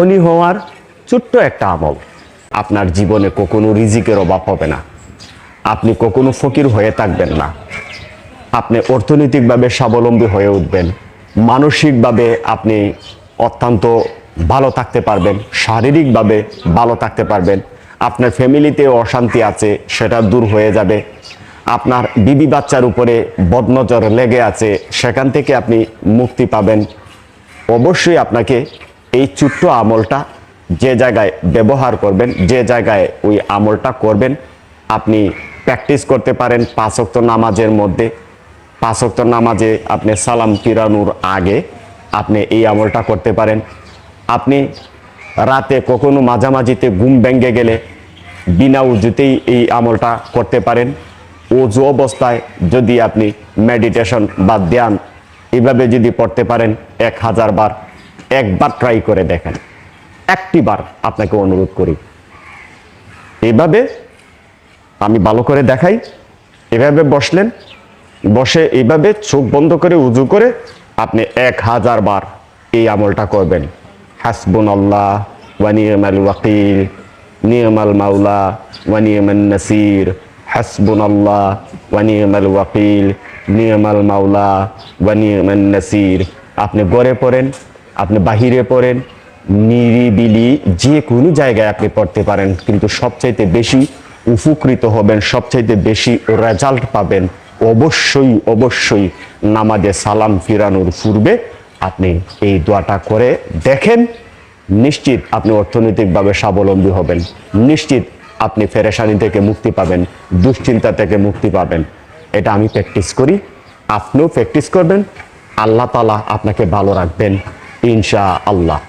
ধনী হওয়ার ছোট্ট একটা আমল। আপনার জীবনে কখনো রিজিকের অভাব হবে না। আপনি কখনো ফকির হয়ে থাকবেন না। আপনি অর্থনৈতিকভাবে স্বাবলম্বী হয়ে উঠবেন। মানসিকভাবে আপনি অত্যন্ত ভালো থাকতে পারবেন। শারীরিকভাবে ভালো থাকতে পারবেন। আপনার ফ্যামিলিতে অশান্তি আছে, সেটা দূর হয়ে যাবে। আপনার বিবি বাচ্চার উপরে বদনজর লেগে আছে, সেখান থেকে আপনি মুক্তি পাবেন। অবশ্যই আপনাকে এই ছোট্ট আমলটা যে জায়গায় ব্যবহার করবেন, যে জায়গায় ওই আমলটা করবেন, আপনি প্র্যাকটিস করতে পারেন পাঁচক্ত নামাজের মধ্যে। পাঁচক্ত নামাজে আপনি সালাম ফিরানোর আগে আপনি এই আমলটা করতে পারেন। আপনি রাতে কখনো মাঝামাঝিতে ঘুম ভেঙে গেলে বিনা উজুতেই এই আমলটা করতে পারেন। উজু অবস্থায় যদি আপনি মেডিটেশন বা ধ্যান এভাবে যদি পড়তে পারেন এক হাজার বার। একবার ট্রাই করে দেখেন। একটি বার আপনাকে অনুরোধ করি। এইভাবে আমি ভালো করে দেখাই। এভাবে বসলেন। বসে এইভাবে চোখ বন্ধ করে উজু করে আপনি এক হাজার বার এই আমলটা করবেন। হাসবুন আল্লাহ ওয়ানিয়মাল ওয়াকিল, নিয়মাল মাওলা ওয়ানিয়মান নাসির হাসবুন আল্লাহ ওয়ানিয়মাল ওয়াকিল, নিয়মাল মাওলা ওয়ানিয়মান নাসির। আপনি গড়ে পড়েন। আপনি বাহিরে পড়েন, নিরিবিলি যে কোনো জায়গায় আপনি পড়তে পারেন, কিন্তু সবচাইতে বেশি উপকৃত হবেন, সবচাইতে বেশি রেজাল্ট পাবেন, অবশ্যই অবশ্যই নামাজে সালাম ফিরানোর পূর্বে আপনি এই দোয়াটা করে দেখেন, নিশ্চিত আপনি অর্থনৈতিকভাবে স্বাবলম্বী হবেন, নিশ্চিত আপনি ফেরেশানি থেকে মুক্তি পাবেন, দুশ্চিন্তা থেকে মুক্তি পাবেন। এটা আমি প্র্যাকটিস করি, আপনিও প্র্যাকটিস করবেন, আল্লাহ তালা আপনাকে ভালো রাখবেন। ইনশা আল্লাহ